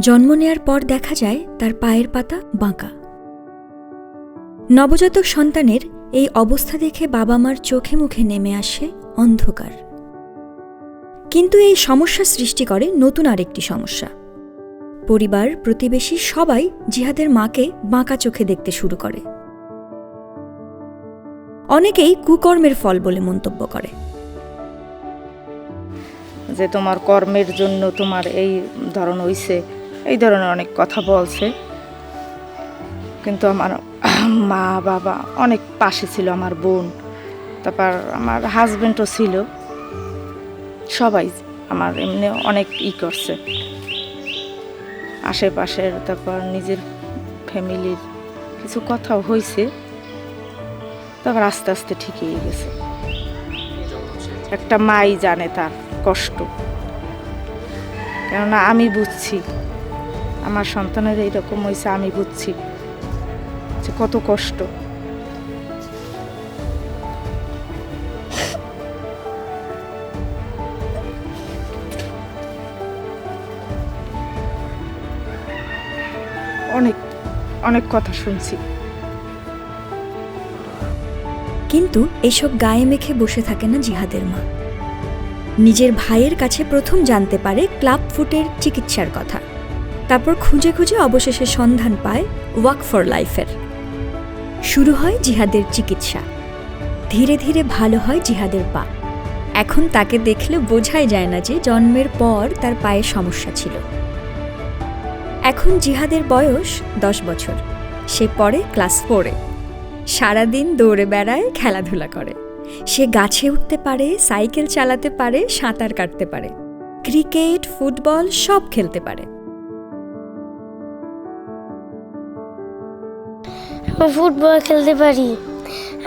জন্ম নেয়ার পর দেখা যায় তার পায়ের পাতা বাঁকা। নবজাতক সন্তানের এই অবস্থা দেখে বাবা মার চোখে মুখে নেমে আসে অন্ধকার। কিন্তু এই সমস্যা সৃষ্টি করে নতুন আরেকটি সমস্যা। পরিবার, প্রতিবেশী সবাই জিহাদের মাকে বাঁকা চোখে দেখতে শুরু করে। অনেকেই কুকর্মের ফল বলে মন্তব্য করে। যে তোমার কর্মের জন্য তোমার এই ধরন হইছে এই ধরনের অনেক কথা বলছে। কিন্তু আমার মা, বাবা অনেক পাশে ছিল আমার বোন। তারপর আমার হাজব্যান্ডও ছিল। সবাই আমার এমনি অনেক ই করছে। আশেপাশের, তারপর নিজের ফ্যামিলির কিছু কথাও হয়েছে তারপর আস্তে আস্তে ঠিকই গেছে। একটা মাই জানে তার কষ্ট। কেননা আমি বুঝছি আমার সন্তানের এইরকম হয়েছে আমি বুঝছি যে কত কষ্ট। অনেক অনেক কথা শুনছি। কিন্তু এসব গায়ে মেখে বসে থাকে না জিহাদের মা। নিজের ভাইয়ের কাছে প্রথম জানতে পারে ক্লাব ফুটের চিকিৎসার কথা। তারপর খুঁজে খুঁজে অবশেষে সন্ধান পায় ওয়াক ফর লাইফের। শুরু হয় জিহাদের চিকিৎসা। ধীরে ধীরে ভালো হয় জিহাদের পা। এখন তাকে দেখলে বোঝাই যায় না যে জন্মের পর তার পায়ে সমস্যা ছিল। এখন জিহাদের বয়স দশ বছর। সে পড়ে ক্লাস ফোরে। সারাদিন দৌড়ে বেড়ায়, খেলাধুলা করে। সে গাছে উঠতে পারে, সাইকেল চালাতে পারে, সাঁতার কাটতে পারে। ক্রিকেট, ফুটবল সব খেলতে পারে। আমি ফুটবল খেলতে পারি,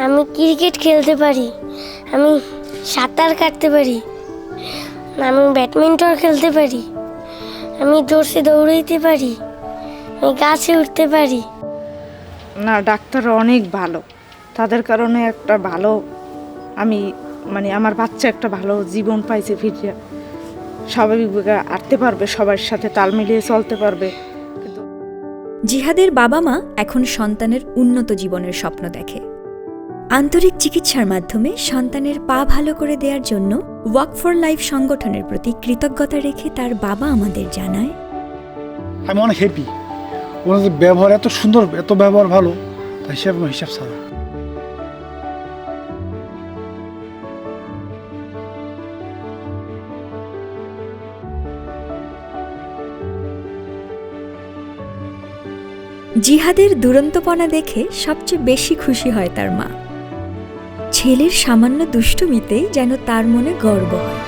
আমি ক্রিকেট খেলতে পারি, আমি সাঁতার কাটতে পারি, আমি ব্যাডমিন্টন খেলতে পারি, আমি দৌড়ে দৌড়াইতে পারি, আমি গাছে উঠতে পারি। না, ডাক্তার অনেক ভালো। তাদের কারণে একটা ভালো, আমি মানে আমার বাচ্চা একটা ভালো জীবন পাইছে ফিরিয়া। স্বাভাবিকভাবে আটতে পারবে, সবার সাথে তাল মিলিয়ে চলতে পারবে। জিহাদের বাবা মা এখন সন্তানের উন্নত জীবনের স্বপ্ন দেখে। আন্তরিক চিকিৎসার মাধ্যমে সন্তানের পা ভালো করে দেওয়ার জন্য ওয়াক ফর লাইফ সংগঠনের প্রতি কৃতজ্ঞতা রেখে তার বাবা আমাদের জানায়, আমি অনেক হ্যাপি ওনাদের ব্যবহার এত সুন্দর, এত ব্যবহার ভালো, তাই হিসাব হিসাব ছাড়া জিহাদের দুরন্তপনা দেখে সবচেয়ে বেশি খুশি হয় তার মা। ছেলের সামান্য দুষ্টুমিতেই যেন তার মনে গর্ব হয়।